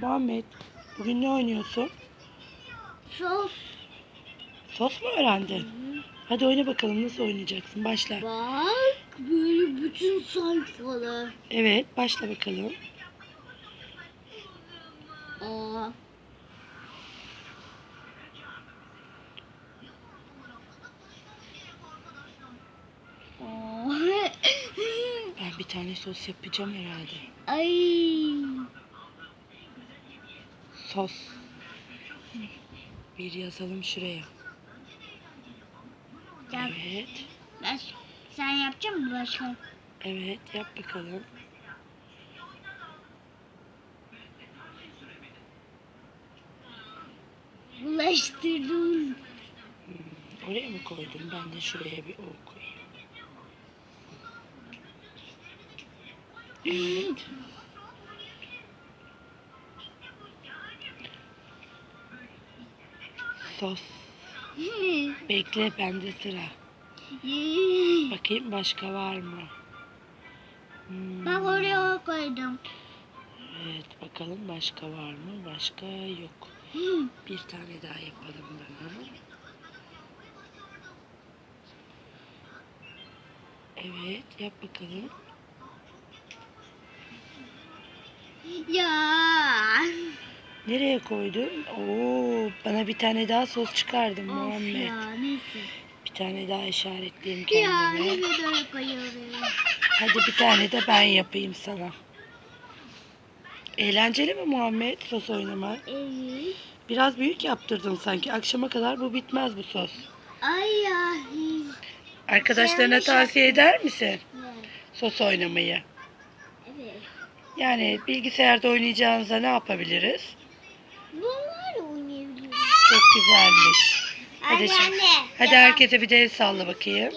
Muhammed, bugün ne oynuyorsun? Sos. Sos mu öğrendin? Hadi oyna bakalım nasıl oynayacaksın? Başla. Bak böyle bütün sayfalar. Evet, başla bakalım. Aa. Aa. Ben bir tane sos yapacağım herhalde. Ay. Sos. Bir yazalım şuraya. Gel. Evet. Ben, sen yapacak mısın başka? Evet, yap bakalım. Bulaştırdım. Oraya mı koydun? Ben de şuraya bir o koyayım. Evet. Sos. Bekle bende sıra. Bakayım başka var mı? Hmm, Bak oraya koydum. Evet bakalım başka var mı? Başka yok. Bir tane daha yapalım bunu. Evet yap bakalım. Ya. Nereye koydun? Oo, bana bir tane daha sos çıkardım Of Muhammed. ya neyse. Bir tane daha işaretleyeyim Ya kendime. ne kadar koyuyorum. Hadi bir tane de ben yapayım sana. Eğlenceli mi Muhammed sos oynamak? Evet. Biraz büyük yaptırdın sanki. Akşama kadar bu bitmez bu sos. Ay ya. Arkadaşlarına tavsiye eder misin Evet. sos oynamayı? Evet. Yani bilgisayarda oynayacağınıza ne yapabiliriz? Güzelmiş. Hadi Anne, şimdi. Hadi herkese bir de el salla bakayım.